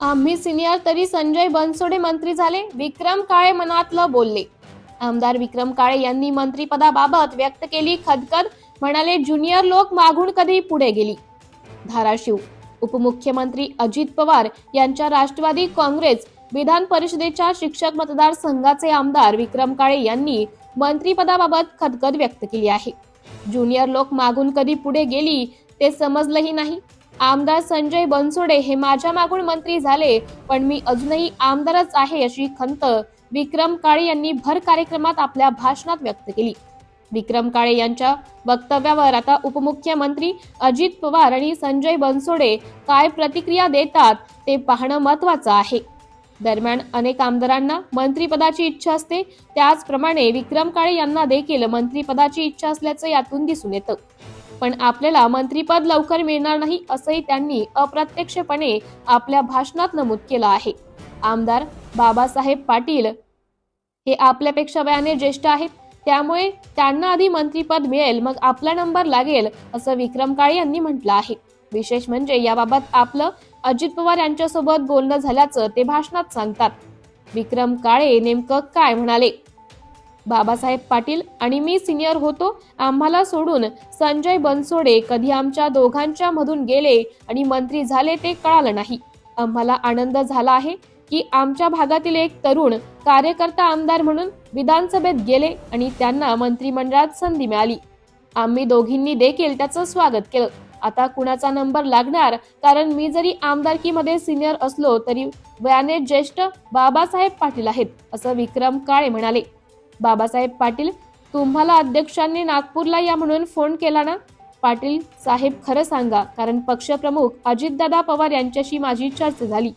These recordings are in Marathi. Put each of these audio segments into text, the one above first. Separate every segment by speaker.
Speaker 1: आम्ही सिनियर तरी संजय बनसोडे मंत्री झाले. विक्रम काळे मनातलं बोलले. आमदार विक्रम काळे यांनी मंत्रीपदाबाबत व्यक्त केली खदखद म्हणाले ज्युनियर लोक मागून कधी पुढे गेली. धाराशिव उपमुख्यमंत्री अजित पवार यांच्या राष्ट्रवादी काँग्रेस विधान परिषदेच्या शिक्षक मतदारसंघाचे आमदार विक्रम काळे यांनी मंत्रीपदाबाबत खदखद व्यक्त केली आहे. ज्युनियर लोक मागून कधी पुढे गेली ते समजलंही नाही. आमदार संजय बनसोडे हे माझ्या मागून मंत्री झाले पण मी अजूनही आमदारच आहे अशी खंत विक्रम काळे यांनी भर कार्यक्रमात आपल्या भाषणात व्यक्त केली. विक्रम काळे यांच्या वक्तव्यावर आता उपमुख्यमंत्री अजित पवार आणि संजय बनसोडे काय प्रतिक्रिया देतात ते पाहणं महत्वाचं आहे. दरम्यान अनेक आमदारांना मंत्रीपदाची इच्छा असते त्याचप्रमाणे विक्रम काळे यांना देखील मंत्रीपदाची इच्छा असल्याचं यातून दिसून येतं. पण आपल्याला मंत्रीपद लवकर मिळणार नाही असंही त्यांनी अप्रत्यक्षपणे आपल्या भाषणात नमूद केलं आहे. आमदार बाबासाहेब पाटील हे आपल्यापेक्षा वयाने ज्येष्ठ आहेत. त्यामुळे त्यांना आधी मंत्रीपद मिळेल मग आपला नंबर लागेल असं विक्रम काळे यांनी म्हटलं आहे. विशेष म्हणजे याबाबत आपलं अजित पवार यांच्यासोबत बोलणं झाल्याचं ते भाषणात सांगतात. विक्रम काळे नेमकं काय म्हणाले? बाबासाहेब पाटील आणि मी सिनियर होतो. आम्हाला सोडून संजय बनसोडे कधी आमच्या दोघांच्या मधून गेले आणि मंत्री झाले ते कळालं नाही. आम्हाला आनंद झाला आहे की आमच्या भागातील एक तरुण कार्यकर्ता आमदार म्हणून विधानसभेत गेले आणि त्यांना मंत्रिमंडळात संधी मिळाली. आम्ही दोघींनी देखील त्याचं स्वागत केलं. आता कुणाचा नंबर लागणार? कारण मी जरी आमदारकीमध्ये सिनियर असलो तरी वयाने ज्येष्ठ बाबासाहेब पाटील आहेत असं विक्रम काळे म्हणाले. बाबासाहेब पाटील तुम्हाला अध्यक्षांनी नागपूरला या म्हणून फोन केला ना? पाटील साहेब खरं सांगा कारण पक्षप्रमुख अजितदादा पवार यांच्याशी माझी चर्चा झाली.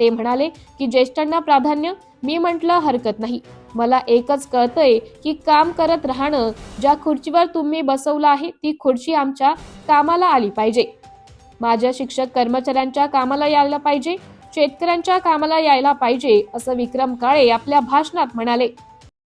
Speaker 1: ते म्हणाले की ज्येष्ठांना प्राधान्य मी म्हटलं हरकत नाही. मला एकच कळतंय की काम करत राहणं ज्या खुर्चीवर तुम्ही बसवलं आहे ती खुर्ची आमच्या कामाला आली पाहिजे. माझ्या शिक्षक कर्मचाऱ्यांच्या कामाला यायला पाहिजे शेतकऱ्यांच्या कामाला यायला पाहिजे असं विक्रम काळे आपल्या भाषणात म्हणाले.